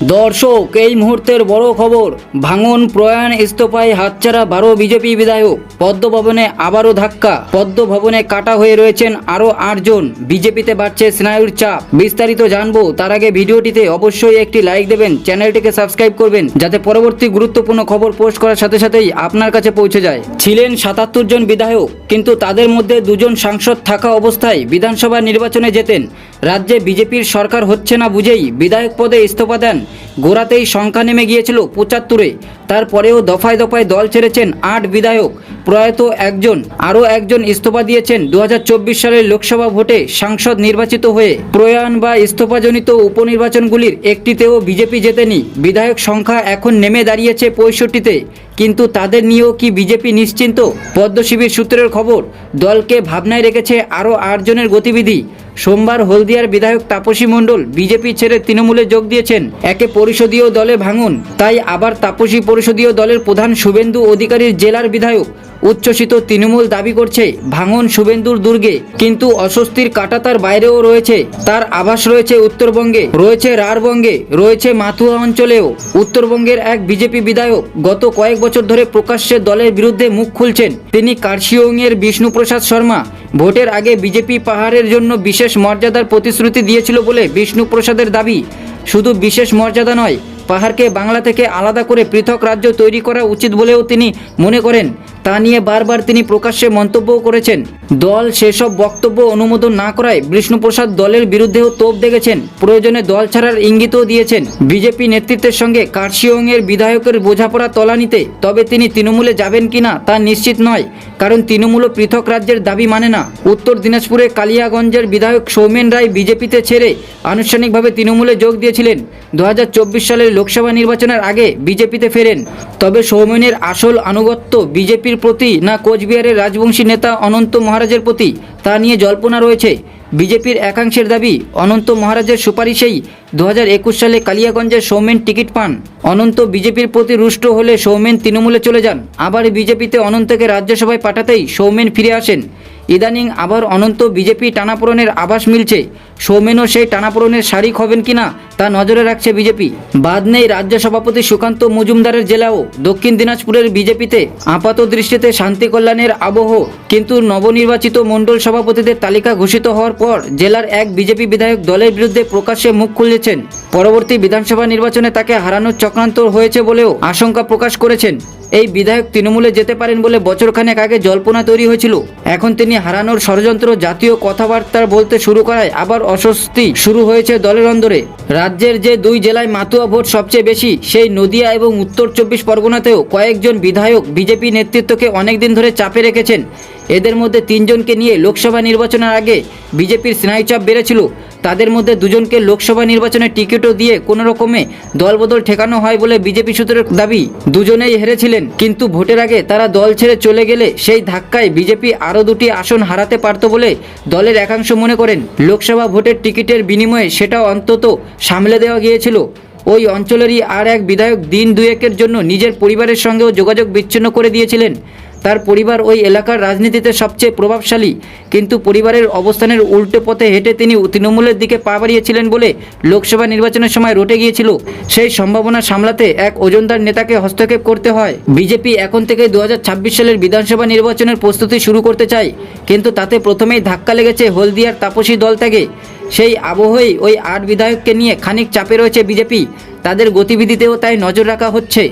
দর্শক, এই মুহূর্তের বড় খবর, ভাঙন প্রয়াণ ইস্তফায় হাতছাড়া বারো বিজেপি বিধায়ক। পদ্মভবনে আবারও ধাক্কা, পদ্মভবনে কাটা হয়ে রয়েছেন আরও আটজন। বিজেপিতে বাড়ছে স্নায়ুর চাপ। বিস্তারিত জানব তার আগে ভিডিওটিতে অবশ্যই একটি লাইক দেবেন, চ্যানেলটিকে সাবস্ক্রাইব করবেন, যাতে পরবর্তী গুরুত্বপূর্ণ খবর পোস্ট করার সাথে সাথেই আপনার কাছে পৌঁছে যায়। ছিলেন সাতাত্তর জন বিধায়ক, কিন্তু তাদের মধ্যে দুজন সাংসদ থাকা অবস্থায় বিধানসভা নির্বাচনে যেতেন। রাজ্যে বিজেপির সরকার হচ্ছে না বুঝেই বিধায়ক পদে ইস্তফা দেন। গোড়াতেই সংখ্যা নেমে গিয়েছিল পঁচাত্তরে। তারপরেও দফায় দফায় দল ছেড়েছেন আট বিধায়ক। প্রয়াত একজন, আরও একজন ইস্তফা দিয়েছেন দু হাজার চব্বিশ সালের লোকসভা ভোটে সাংসদ নির্বাচিত হয়ে। প্রয়াণ বা ইস্তফাজনিত উপনির্বাচনগুলির একটিতেও বিজেপি জেতেনি। বিধায়ক সংখ্যা এখন নেমে দাঁড়িয়েছে পঁয়ষট্টিতে। কিন্তু তাদের নিয়েও কি বিজেপি নিশ্চিন্ত? পদ্মশিবির সূত্রের খবর, দলকে ভাবনায় রেখেছে আরও আটজনের গতিবিধি। সোমবার হলদিয়ার বিধায়ক তাপসী মণ্ডল বিজেপি ছেড়ে তৃণমূলে যোগ দিয়েছেন। একে পরিষদীয় দলে ভাঙুন। তাই আবার তাপসী পরিষদীয় দলের প্রধান শুভেন্দু অধিকারীর জেলার বিধায়ক উচ্ছ্বসিত তৃণমূল দাবি করছে, ভাঙন শুভেন্দুর দুর্গে। কিন্তু অস্বস্তির কাটা তার বাইরেও রয়েছে। তার আভাস রয়েছে উত্তরবঙ্গে, রয়েছে রাঢ়বঙ্গে রয়েছে মাথুয়া অঞ্চলেও। উত্তরবঙ্গের এক বিজেপি বিধায়ক গত কয়েক বছর ধরে প্রকাশ্যে দলের বিরুদ্ধে মুখ খুলছেন। তিনি কার্শিয়ংয়ের বিষ্ণুপ্রসাদ শর্মা। ভোটের আগে বিজেপি পাহাড়ের জন্য বিশেষ মর্যাদার প্রতিশ্রুতি দিয়েছিল বলে বিষ্ণুপ্রসাদের দাবি। শুধু বিশেষ মর্যাদা নয়, পাহাড়কে বাংলা থেকে আলাদা করে পৃথক রাজ্য তৈরি করা উচিত বলেও তিনি মনে করেন। তা নিয়ে বারবার তিনি প্রকাশ্যে মন্তব্যও করেছেন। দল সেসব বক্তব্য অনুমোদন না করায় বিষ্ণুপ্রসাদ দলের বিরুদ্ধেও তোপ দেখেছেন। প্রয়োজনে দল ছাড়ার ইঙ্গিতও দিয়েছেন। বিজেপি নেতৃত্বের সঙ্গে কার্শিয়ংয়ের বিধায়কের বোঝাপড়া তলানিতে, তবে তিনি তৃণমূলে যাবেন কিনা তা নিশ্চিত নয়, কারণ তৃণমূল পৃথক রাজ্যের দাবি মানে না। উত্তর দিনাজপুরে কালিয়াগঞ্জের বিধায়ক সৌমেন রায় বিজেপিতে ছেড়ে আনুষ্ঠানিকভাবে তৃণমূলে যোগ দিয়েছিলেন। দু হাজার চব্বিশ সালের লোকসভা নির্বাচনের আগে বিজেপিতে ফেরেন। তবে সৌমেনের আসল আনুগত্য বিজেপির প্রতি না কোচবিহারের রাজবংশী নেতা অনন্ত মহারাজের প্রতি তা নিয়ে জল্পনা রয়েছে। বিজেপির একাংশের দাবি, অনন্ত মহারাজের সুপারিশেই দু হাজার একুশ সালে কালিয়াগঞ্জে সৌমেন টিকিট পান। অনন্ত বিজেপির প্রতি রুষ্ট হলে সৌমেন তৃণমূলে চলে যান। আবার বিজেপিতে অনন্তকে রাজ্যসভায় পাঠাতেই সৌমেন ফিরে আসেন। ইদানিং আবার অনন্ত বিজেপি টানাপোড়নের আভাস মিলছে। সৌমেনও সেই টানাপোড়নের শারিক হবেন কিনা তা নজরে রাখছে বিজেপি। বাদ নেই রাজ্য সভাপতি সুকান্ত মজুমদারের জেলাও। দক্ষিণ দিনাজপুরের বিজেপিতে আপাত দৃষ্টিতে শান্তি কল্যাণের আবহ। কিন্তু নবনির্বাচিত মণ্ডল সভাপতিদের তালিকা ঘোষিত হওয়ার পর জেলার এক বিজেপি বিধায়ক দলের বিরুদ্ধে প্রকাশ্যে মুখ খুলেছেন। পরবর্তী বিধানসভা নির্বাচনে তাকে হারানোর চক্রান্ত হয়েছে বলেও আশঙ্কা প্রকাশ করেছেন। এই বিধায়ক তৃণমূলে যেতে পারেন বলে বছরখানেক আগে জল্পনা তৈরি হয়েছিল। এখন তিনি হারানোর ষড়যন্ত্র, জাতীয় কথাবার্তা বলতে শুরু করায় আবার অস্বস্তি শুরু হয়েছে দলের অন্দরে। রাজ্যের যে দুই জেলায় মাতুয়া ভোট সবচেয়ে বেশি, সেই নদিয়া এবং উত্তর চব্বিশ পরগনাতেও কয়েকজন বিধায়ক বিজেপি নেতৃত্বকে অনেকদিন ধরে চাপে রেখেছেন। এদের মধ্যে তিনজনকে নিয়ে লোকসভা নির্বাচনের আগে বিজেপির স্নায়ুচাপ বেড়েছিল। তাদের মধ্যে দুজনকে লোকসভা নির্বাচনে টিকিটও দিয়ে কোনো রকমে দলবদল ঠেকানো হয় বলে বিজেপি সূত্রের দাবি। দুজনেই হেরেছিলেন, কিন্তু ভোটের আগে তারা দল ছেড়ে চলে গেলে সেই ধাক্কায় বিজেপি আরও দুটি আসন হারাতে পারত বলে দলের একাংশ মনে করেন। লোকসভা ভোটের টিকিটের বিনিময়ে সেটাও অন্তত সামলে দেওয়া গিয়েছিল। ওই অঞ্চলেরই আর এক বিধায়ক দিন দুয়েকের জন্য নিজের পরিবারের সঙ্গেও যোগাযোগ বিচ্ছিন্ন করে দিয়েছিলেন। তার পরিবার ওই এলাকার রাজনীতিতে সবচেয়ে প্রভাবশালী। কিন্তু পরিবারের অবস্থানের উল্টো পথে হেঁটে তিনি তৃণমূলের দিকে পা বাড়িয়েছিলেন বলে লোকসভা নির্বাচনের সময় রটে গিয়েছিল। সেই সম্ভাবনা সামলাতে এক ওজনদার নেতাকে হস্তক্ষেপ করতে হয়। বিজেপি এখন থেকে দু হাজার ছাব্বিশ সালের বিধানসভা নির্বাচনের প্রস্তুতি শুরু করতে চায়। কিন্তু তাতে প্রথমেই ধাক্কা লেগেছে হলদিয়ার তাপসী দল থেকে সেই আবহেই ওই আট বিধায়ককে নিয়ে খানিক চাপে রয়েছে বিজেপি। তাদের গতিবিধিতেও তাই নজর রাখা হচ্ছে।